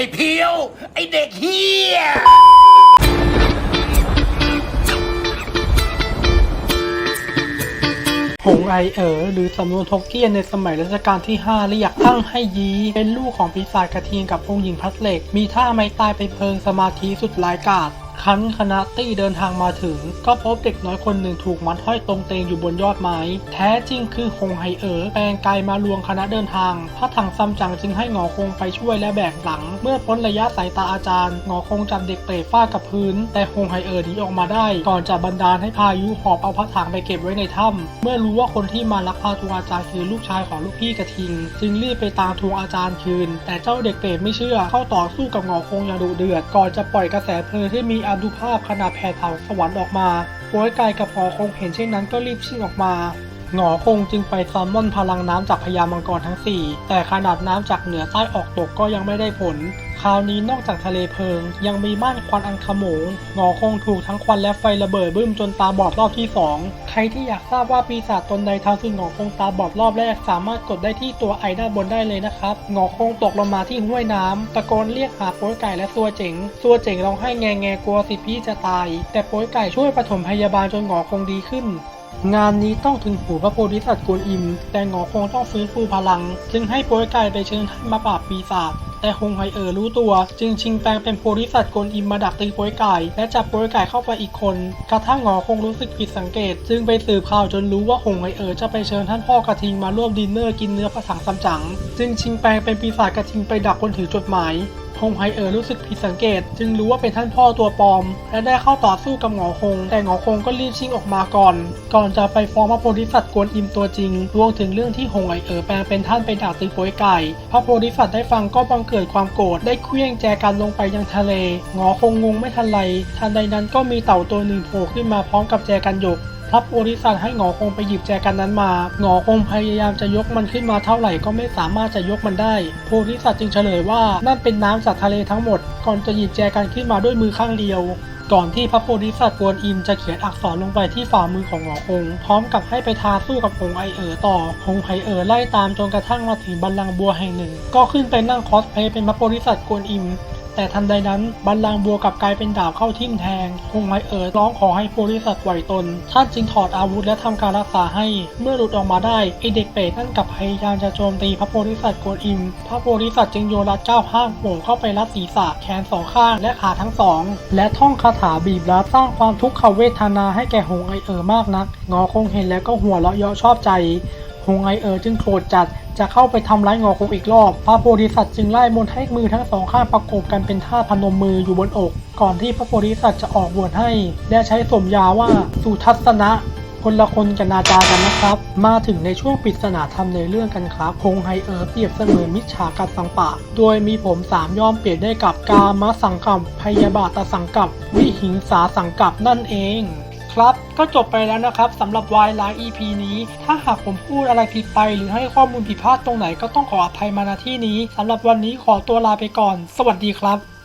อ้เพียว ไอ้เด็กเฮียหงไอเอ๋อหรือสำนวนทกเกี้ยนในสมัยรัชกาลที่ 5 เรียกตั้งให้ยี เป็นลูกของปีศาจกระทิงกับองค์หญิงพัสเหล็กมีท่าไม้ตายไปเพลิงสมาธิสุดร้ายกาจ ครั้นคณะตี้เดินทางมาถึง ก็พบเด็กน้อยคนหนึ่งถูกมัดห้อยตรงเตงอยู่บนยอดไม้ แท้จริงคือหงไฮเอ๋อแปลงกายมาลวงคณะเดินทางพระถังซัมจั๋งจึงให้หงอคงไปช่วยและแบกหลัง เมื่อพ้นระยะสายตาอาจารย์หงอคงจับเด็กเตะฟาดกับพื้น แต่หงไฮเอ๋อหนีออกมาได้ ก่อนจะบันดาลให้พายุหอบเอาพระถังไปเก็บไว้ในถ้ำเมื่อรู้ว่าคนที่มาลักพาตัวอาจารย์คือลูกชายของลูกพี่กระทิง จึงรีบไปตามทวงอาจารย์คืน แต่เจ้าเด็กเปรตไม่เชื่อเข้าต่อสู้กับหงอคงอย่างดุเดือดก่อนจะปล่อยกระแสเพลิงที่มีอานุภาพขนาดแผ่เผาสวรรค์ออกมาโวยกายกับหอคงเห็นเช่นนั้นก็รีบชิ่งออกมา หงอคงจึงไปซัมมอนพลังน้ำจากพญามังกรทั้ง 4 แต่ขนาดน้ำจากเหนือใต้ออกตกก็ยังไม่ได้ผล คราวนี้นอกจากทะเลเพลิง ยังมีม่านควันอันขโมงหงอคงถูกทั้งควันและไฟระเบิดบึ้มจนตาบอดรอบที่ 2 ใครที่อยากทราบว่าปีศาจตนใดทำซึ่งหงอคงตาบอดรอบแรก สามารถกดได้ที่ตัวไอด้านบนได้เลยนะครับหงอคงตกลงมาที่ห้วยน้ำตะโกนเรียกหาโป้ยไก่และซัวเจ๋งซัวเจ๋งร้องไห้แงแงกลัวสิพี่จะตาย แต่โป้ยไก่ช่วยปฐมพยาบาลจนหงอคงดีขึ้น งานนี้ต้องถึงหูพระโพธิสัตว์กวนอิม แต่หงอคงต้องฟื้นฟูพลัง จึงให้โป้ยไก่ไปเชิญท่านมาปราบปีศาจแต่ฮงไฮเออรู้ตัว จึงชิงแปลงเป็นโพธิสัตว์กวนอิมมาดักตีโป้ยไก่และจับโป้ยไก่เข้าไปอีกคน กระทั่งหงอคงรู้สึกผิดสังเกต จึงไปสืบข่าวจนรู้ว่าฮงไฮเออจะไปเชิญท่านพ่อกระทิงมาร่วมดินเนอร์กินเนื้อพระสังซัมจั๋งจึงชิงแปลงเป็นปีศาจกระทิงไปดักคนถือจดหมาย ฮงไฮเอ๋อรู้สึกผิดสังเกต จึงรู้ว่าเป็นท่านพ่อตัวปลอม และได้เข้าต่อสู้กับหงอคง แต่หงอคงก็รีบชิ่งออกมาก่อน ก่อนจะไปฟ้องพระโพธิสัตว์กวนอิมตัวจริงรวมถึงเรื่องที่หงไฮเอ๋อแปลงเป็นท่านไปด่าตีโป้ยไก่ พระโพธิสัตว์ได้ฟังก็บังเกิดความโกรธได้เคลื่องแจกันลงไปยังทะเลหงอคงงงไม่ทันไรทันใดนั้นก็มีเต่าตัวหนึ่งโผล่ขึ้นมาพร้อมกับแจกันหยก พระโพธิสัตว์ให้หงอคงไปหยิบแจกันนั้นมา หงอคงพยายามจะยกมันขึ้นมาเท่าไหร่ก็ไม่สามารถจะยกมันได้ โพธิสัตจึงเฉลยว่านั่นเป็นน้ำจากทะเลทั้งหมด ก่อนจะหยิบแจกันขึ้นมาด้วยมือข้างเดียวก่อนที่พระโพธิสัตว์กวนอิมจะเขียนอักษรลงไปที่ฝ่ามือของหงอคง พร้อมกับให้ไปทาสู้กับหงไอเอ๋อต่อหงไอเอ๋อไล่ตามจนกระทั่งมาถึงบัลลังก์บัวแห่งหนึ่ง ก็ขึ้นไปนั่งคอสเพลย์เป็นพระโพธิสัตว์กวนอิม แต่ทันใดนั้นบัลลังก์บัวกลับกลายเป็นดาบเข้าทิ่มแทงคงไมเอ๋อร้องขอให้โพธิสัตไหวตน ท่านจึงถอดอาวุธและทำการรักษาให้ เมื่อหลุดออกมาได้ไอเด็กเปรตนั่นกลับพยายามจะโจมตีพระโพธิสัตว์กวนอิม พระโพธิสัตว์จึงโยนรัดเก้าข้างโผล่เข้าไปรัดศีรษะแขนสองข้างและขาทั้งสอง และท่องคาถาบีบรัดสร้างความทุกขเวทนาให้แก่หงไอเอ๋อมากนักงอคงเห็นแล้วก็หัวเราะเยาะชอบใจ งไอเอ๋อจึงโกรธจัดจะเข้าไปทำร้ายงอคงอีกรอบ พระโพธิสัตว์จึงไล่มนต์ให้มือทั้งสองข้างประกบกันเป็นท่าพนมมืออยู่บนอก ก่อนที่พระโพธิสัตว์จะออกบวชให้ และใช้สมญาว่าสุทัศนะคนละคนกันนาจากันนะครับ มาถึงในช่วงปริศนาธรรมในเรื่องกันครับคงไฮเออร์เปรียบเสมือนมิจฉากัดสังปะ โดยมีผมสามย่อมเปรียบได้กับกามสังกับพยาบาตสังกับ วิหิงสาสังกับนั่นเอง ครับ ก็จบไปแล้วนะครับสำหรับวายไลน์ EP นี้ ถ้าหากผมพูดอะไรผิดไป หรือให้ข้อมูลผิดพลาดตรงไหนก็ต้องขออภัยมาณที่นี้สำหรับวันนี้ขอตัวลาไปก่อน สวัสดีครับ